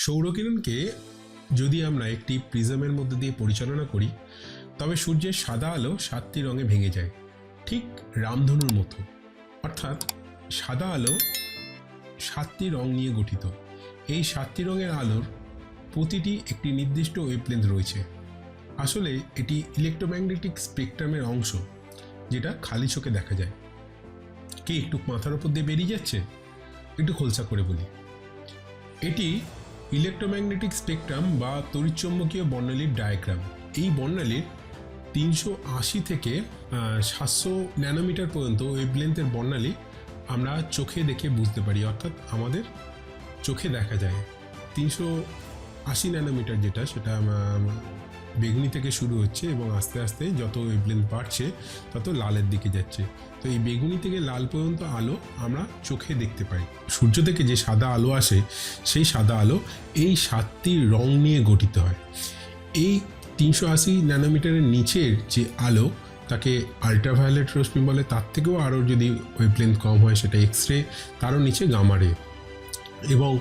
সৌরকিরণকে যদি আমরা একটি প্রিজমের মধ্যে দিয়ে পরিচালনা করি, তবে সূর্যের সাদা আলো সাতটি রঙে ভেঙে যায়। ঠিক রামধনুর মতো। অর্থাৎ সাদা আলো সাতটি রং নিয়ে গঠিত। এই সাতটি রঙের আলোর প্রতিটি একটি নির্দিষ্ট ওয়েভলেন্থ রয়েছে। আসলে এটি ইলেকট্রোম্যাগনেটিক স্পেকট্রামের অংশ, যেটা খালি চোখে দেখা যায়। কি একটু মাথার উপর দিয়ে বেরিয়ে যাচ্ছে? একটু খোলসা করে বলি। এটি ইলেকট্রোম্যাগনেটিক স্পেকট্রাম বা তড়িৎচুম্বকীয় বর্ণালীর ডায়াগ্রাম এই বর্ণালীর তিনশো আশি থেকে সাতশো ন্যানোমিটার পর্যন্ত ওয়েবলেন্থের বর্ণালী আমরা চোখে দেখে বুঝতে পারি। অর্থাৎ আমাদের চোখে দেখা যায়। তিনশো আশি ন্যানোমিটার যেটা, সেটা বেগুনি থেকে শুরু হচ্ছে এবং আস্তে আস্তে যত ওয়েভলেন্থ বাড়ছে তত লালের দিকে যাচ্ছে। তো এই বেগুনি থেকে লাল পর্যন্ত আলো আমরা চোখে দেখতে পাই। সূর্য থেকে যে সাদা আলো আসে, সেই সাদা আলো এই সাতটি রং নিয়ে গঠিত হয়। এই তিনশো আশি ন্যানোমিটারের নিচের যে আলো, তাকে আল্ট্রাভায়োলেট রশ্মি বলে, তার থেকেও আরও যদি ওয়েভলেন্থ কম হয় সেটা এক্স রে তারও নিচে গামারে এবং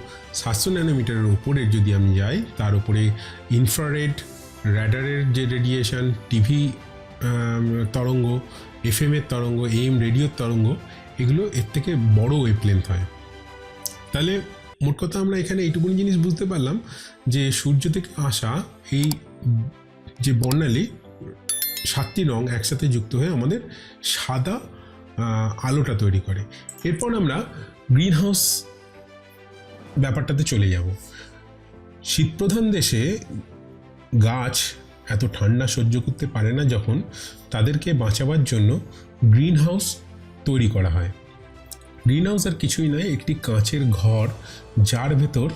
সাতশো ন্যানোমিটারের ওপরে যদি আমি যাই, তার উপরে ইনফ্রারেড র্যাডারের যে রেডিয়েশন টিভি তরঙ্গ এফ এফএমের তরঙ্গ এম রেডিওর তরঙ্গ, এগুলো এর থেকে বড় ওয়েভলেন্থ হয়। তাহলে মোট কথা আমরা এখানে এইটুকুনি জিনিস বুঝতে পারলাম যে সূর্য থেকে আসা এই যে বর্ণালী, সাতটি রং একসাথে যুক্ত হয়ে আমাদের সাদা আলোটা তৈরি করে। এরপর আমরা গ্রিন হাউস ব্যাপারটাতে চলে যাব। শীতপ্রধান দেশে গাছ এত ঠান্ডা সহ্য করতে পারে না যখন তাদেরকে বাঁচাবার জন্য গ্রিন হাউস তৈরি করা হয়। গ্রিন হাউস আর কিছুই নয়, একটি কাঁচের ঘর যার ভেতর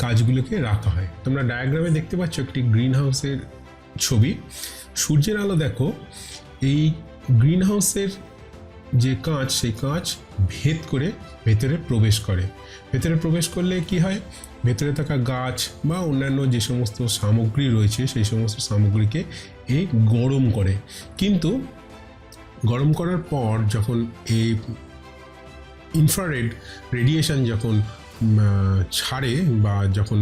গাছগুলোকে রাখা হয়। তোমরা ডায়াগ্রামে দেখতে পাচ্ছ একটি গ্রিন হাউসের ছবি। সূর্যের আলো দেখো, এই গ্রিন হাউসের যে কাঁচ, সেই কাঁচ ভেদ করে ভেতরে প্রবেশ করে। ভেতরে প্রবেশ করলে কি হয়? ভেতরে থাকা গাছ বা অন্যান্য যে সমস্ত সামগ্রী রয়েছে, সেই সমস্ত সামগ্রীকে এ গরম করে। কিন্তু গরম করার পর যখন এই ইনফ্রারেড রেডিয়েশন যখন ছাড়ে বা যখন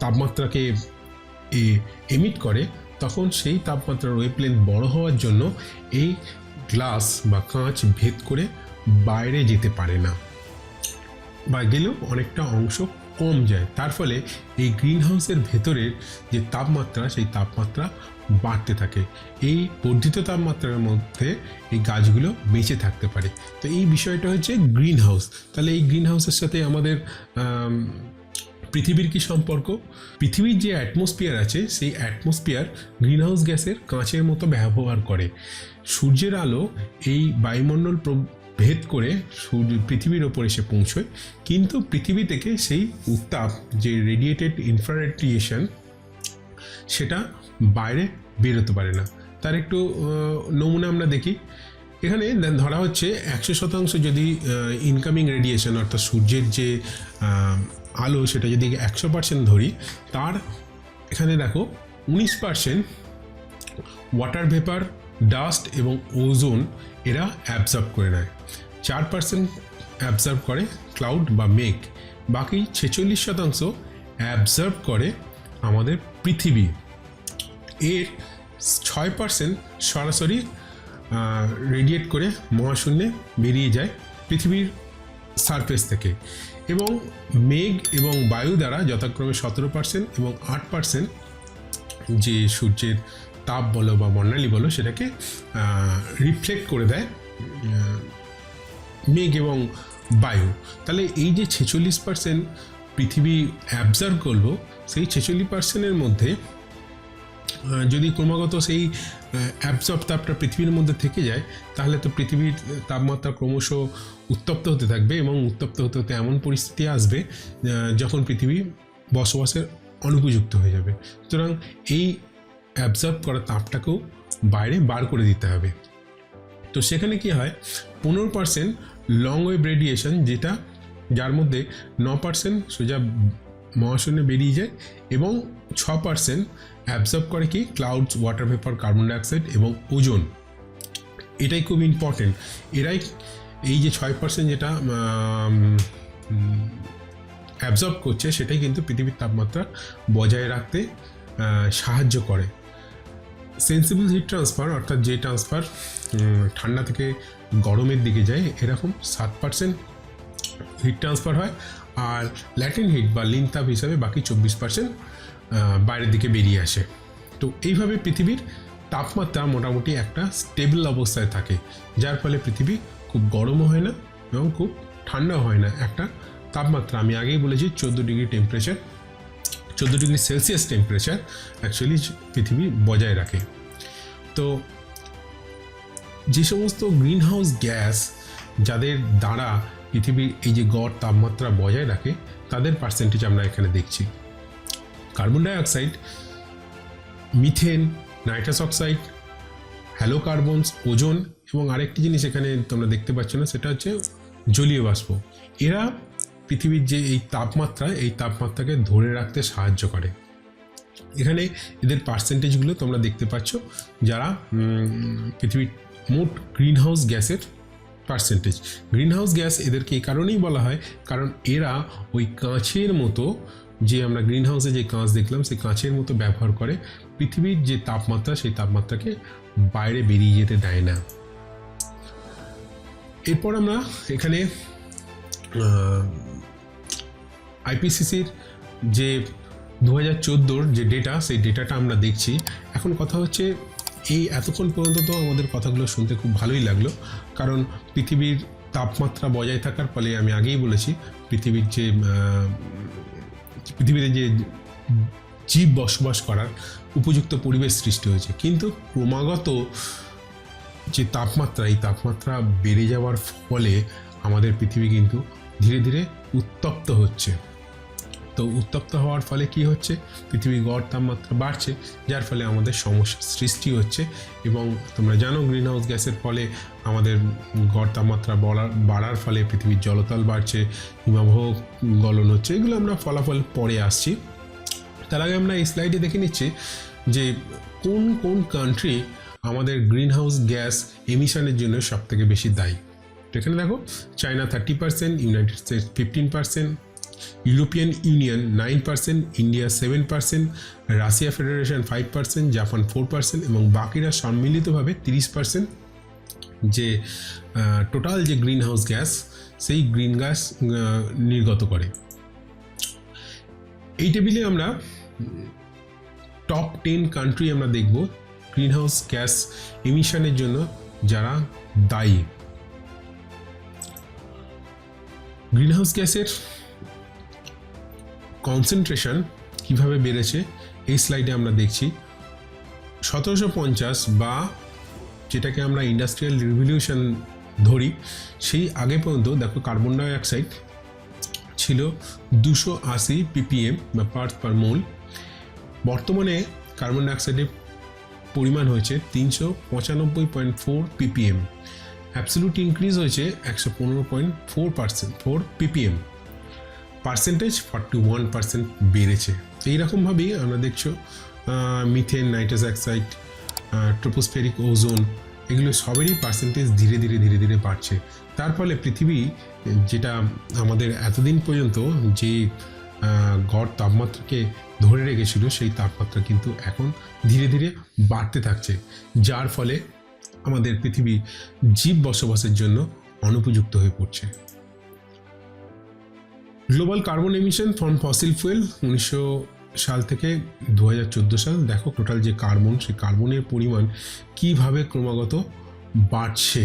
তাপমাত্রাকে এমিট করে, তখন সেই তাপমাত্রার ওয়েভলেন্থ বড় হওয়ার জন্য এই গ্লাস বা কাঁচ ভেদ করে বাইরে যেতে পারে না। বা গেলেও অনেকটা অংশ কম যায়। তার ফলে এই গ্রিন হাউসের ভেতরের যে তাপমাত্রা, সেই তাপমাত্রা বাড়তে থাকে। এই বর্ধিত তাপমাত্রার মধ্যে এই গাছগুলো বেঁচে থাকতে পারে। তো এই বিষয়টা হচ্ছে গ্রিন হাউস তাহলে এই গ্রিন হাউসের সাথে আমাদের পৃথিবীর কি সম্পর্ক? পৃথিবীর যে অ্যাটমসফিয়ার আছে, সেই অ্যাটমসফিয়ার গ্রিনহাউস গ্যাসের কাঁচের মতো ব্যবহার করে। সূর্যের আলো এই বায়ুমণ্ডল ভেদ করে সূর্য পৃথিবীর ওপর এসে পৌঁছয়। কিন্তু পৃথিবী থেকে সেই উত্তাপ, যে রেডিয়েটেড ইনফ্রারেডিয়েশন সেটা বাইরে বেরোতে পারে না। তার একটু নমুনা আমরা দেখি। এখানে ধরা হচ্ছে একশো শতাংশ যদি ইনকামিং রেডিয়েশন অর্থাৎ সূর্যের যে আলো, সেটা যদি একশো পার্সেন্ট ধরি, তার এখানে দেখো উনিশ পার্সেন্ট ওয়াটার ভেপার ডাস্ট এবং ওজোন এরা অ্যাবজর্ব করে নেয়। চার পার্সেন্ট অ্যাবজর্ব করে ক্লাউড বা মেঘ। বাকি ছেচল্লিশ শতাংশ অ্যাবজর্ব করে আমাদের পৃথিবী। এর ছয় পার্সেন্ট সরাসরি রেডিয়েট করে মহাশূন্যে বেরিয়ে যায় পৃথিবীর সারফেস থেকে। এবং মেঘ এবং বায়ু দ্বারা যথাক্রমে সতেরো পার্সেন্ট এবং আট পার্সেন্ট যে সূর্যের তাপ বলো বা বর্ণালী বলো, সেটাকে রিফ্লেক্ট করে দেয় মেঘ এবং বায়ু। তাহলে এই যে ছেচল্লিশ পার্সেন্ট পৃথিবী অ্যাবজার্ভ করল, সেই ছেচল্লিশ পার্সেন্টের মধ্যে যদি ক্রমাগত সেই অ্যাবজর্ব তাপটা পৃথিবীর মধ্যে থেকে যায়, তাহলে তো পৃথিবীর তাপমাত্রা ক্রমশ উত্তপ্ত হতে থাকবে এবং উত্তপ্ত হতে হতে এমন পরিস্থিতি আসবে যখন পৃথিবী বসবাসের অনুপযুক্ত হয়ে যাবে। সুতরাং এই অ্যাবজর্ব করা তাপটাকেও বাইরে বার করে দিতে হবে। তো সেখানে কি হয়? পনেরো পার্সেন্ট লং ওয়েভ রেডিয়েশন যেটা যার মধ্যে ন পার্সেন্ট সোজা মহাশূন্যে বেরিয়ে যায় এবং ছ পার্সেন্ট অ্যাবজর্ব করে কি? Clouds water vapour carbon dioxide এবং ওজন এটাই খুব ইম্পর্টেন্ট এরাই এই যে ছয় পার্সেন্ট যেটা অ্যাবজর্ব করছে, সেটাই কিন্তু পৃথিবীর তাপমাত্রা বজায় রাখতে সাহায্য করে। সেন্সিবল হিট ট্রান্সফার অর্থাৎ যে ট্রান্সফার ঠান্ডা থেকে গরমের দিকে যায়, এরকম সাত পার্সেন্ট হিট ট্রান্সফার হয়। আর ল্যাটিন হিট বা লিন তাপ হিসাবে বাকি চব্বিশ পার্সেন্ট বাইরের দিকে বেরিয়ে আসে। তো এইভাবে পৃথিবীর তাপমাত্রা মোটামুটি একটা স্টেবল অবস্থায় থাকে, যার ফলে পৃথিবী খুব গরমও হয় না এবং খুব ঠান্ডাও হয় না। একটা তাপমাত্রা, আমি আগেই বলেছি চোদ্দ ডিগ্রি টেম্পারেচার চোদ্দ ডিগ্রি সেলসিয়াস টেম্পারেচার অ্যাকচুয়ালি পৃথিবী বজায় রাখে। তো যে সমস্ত গ্রিন হাউস গ্যাস যাদের দ্বারা পৃথিবীর এই যে গড় তাপমাত্রা বজায় রাখে, তাদের পার্সেন্টেজ আমরা এখানে দেখছি। Carbon dioxide methane nitrous oxide halocarbons ozone এবং আরেকটি জিনিস এখানে তোমরা দেখতে পাচ্ছ না, সেটা হচ্ছে জলীয় বাষ্প। এরা পৃথিবীর যে এই তাপমাত্রা, এই তাপমাত্রাকে ধরে রাখতে সাহায্য করে। এখানে এদের পার্সেন্টেজগুলো তোমরা দেখতে পাচ্ছ, যারা পৃথিবীর মোট গ্রিন হাউস গ্যাসের পার্সেন্টেজ গ্রিন হাউস গ্যাস এদেরকে এই কারণেই বলা হয়, কারণ এরা ওই কাঁচের মতো, যে আমরা গ্রিন হাউসে যে কাঁচ দেখলাম, সেই কাঁচের মতো ব্যবহার করে পৃথিবীর যে তাপমাত্রা, সেই তাপমাত্রাকে বাইরে বেরিয়ে যেতে দেয় না। এরপর আমরা এখানে আইপিসিসির যে দু হাজার চোদ্দোর যে ডেটা সেই ডেটাটা আমরা দেখছি। এখন কথা হচ্ছে, এই এতক্ষণ পর্যন্ত তো আমাদের কথাগুলো শুনতে খুব ভালোই লাগল। কারণ পৃথিবীর তাপমাত্রা বজায় থাকার ফলে আমি আগেই বলেছি, পৃথিবীর যে পৃথিবীতে যে জীব বসবাস করার উপযুক্ত পরিবেশ সৃষ্টি হয়েছে। কিন্তু ক্রমাগত যে তাপমাত্রা, এই তাপমাত্রা বেড়ে যাওয়ার ফলে আমাদের পৃথিবী কিন্তু ধীরে ধীরে উত্তপ্ত হচ্ছে। তো উত্তপ্ত হওয়ার ফলে কি হচ্ছে? পৃথিবীর গড় তাপমাত্রা বাড়ছে, যার ফলে আমাদের সমস্যার সৃষ্টি হচ্ছে এবং তোমরা জানো গ্রিন হাউস গ্যাসের ফলে আমাদের গড় তাপমাত্রা বাড়ার ফলে পৃথিবীর জলতল বাড়ছে, হিমাবহ গলন হচ্ছে, এগুলো আমরা ফলাফল পরে আসছি। তার আগে আমরা এই স্লাইডে দেখে নিচ্ছি যে কোন কোন কান্ট্রি আমাদের গ্রিন হাউস গ্যাস এমিশনের জন্য সব থেকে বেশি দায়ী। এখানে দেখো China thirty percent United States fifteen percent European Union nine percent India seven percent Russia federation five percent Japan four percent এবং বাকিরা সম্মিলিতভাবে তিরিশ পার্সেন্ট যে টোটাল যে গ্রিন হাউস গ্যাস সেই গ্রিন গ্যাস নির্গত করে। এই টেবিলে আমরা টপ টেন কান্ট্রি আমরা দেখব গ্রিন হাউস গ্যাস এমিশনের জন্য যারা দায়ী। গ্রিন হাউস গ্যাসের কনসেন্ট্রেশন কীভাবে বেড়েছে, এই স্লাইডে আমরা দেখছি। সতেরোশো পঞ্চাশ বা যেটাকে আমরা ইন্ডাস্ট্রিয়াল রিভলিউশন ধরি, সেই আগে পর্যন্ত দেখো কার্বন ডাইঅক্সাইড ছিল দুশো আশি পিপিএম বা পার্টস পার মোল বর্তমানে কার্বন ডাইঅক্সাইডের পরিমাণ হয়েছে তিনশো পঁচানব্বই point four PPM absolute increase হয়েছে একশো পনেরো point four percent four PPM percentage forty one percent বেড়েছে। এইরকমভাবেই আমরা দেখছ methane nitrous oxide tropospheric ozone এগুলো সবেরই পার্সেন্টেজ ধীরে ধীরে ধীরে ধীরে বাড়ছে। তার ফলে পৃথিবী, যেটা আমাদের এতদিন পর্যন্ত যে গড় তাপমাত্রাকে ধরে রেখেছিল, সেই তাপমাত্রা কিন্তু এখন ধীরে ধীরে বাড়তে থাকছে। যার ফলে আমাদের পৃথিবী জীব বসবাসের জন্য অনুপযুক্ত হয়ে পড়ছে। Global carbon emission from fossil fuel উনিশশো সাল থেকে দু হাজার চোদ্দ সাল। দেখো টোটাল যে কার্বন সেই কার্বনের পরিমাণ কীভাবে ক্রমাগত বাড়ছে।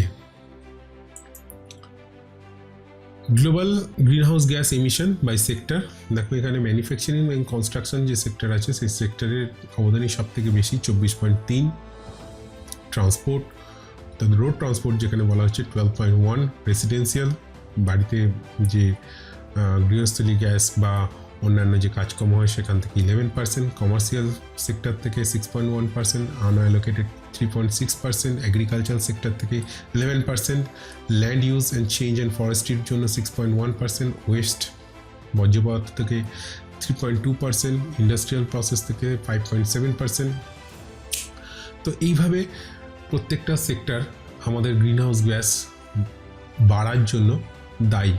Global greenhouse gas emission by sector দেখো এখানে ম্যানুফ্যাকচারিং এবং কনস্ট্রাকশন যে সেক্টর আছে, সেই সেক্টরের অবদানই সব থেকে বেশি, চব্বিশ পয়েন্ট তিন। ট্রান্সপোর্ট রোড ট্রান্সপোর্ট যেখানে বলা হচ্ছে টুয়েলভ পয়েন্ট ওয়ান রেসিডেন্সিয়াল বাড়িতে যে গৃহস্থলী গ্যাস বা অন্যান্য যে কাজকর্ম হয়, সেখান থেকে ইলেভেন পার্সেন্ট কমার্শিয়াল সেক্টর থেকে six point one percent unallocated three point six percent agricultural sector থেকে eleven percent land use and change and ফরেস্ট্রির জন্য six point one percent waste বর্জ্য পদার্থ থেকে three point two percent industrial process থেকে five point seven percent তো এইভাবে প্রত্যেকটা সেক্টর আমাদের গ্রিনহাউস গ্যাস বাড়ার জন্য দায়ী।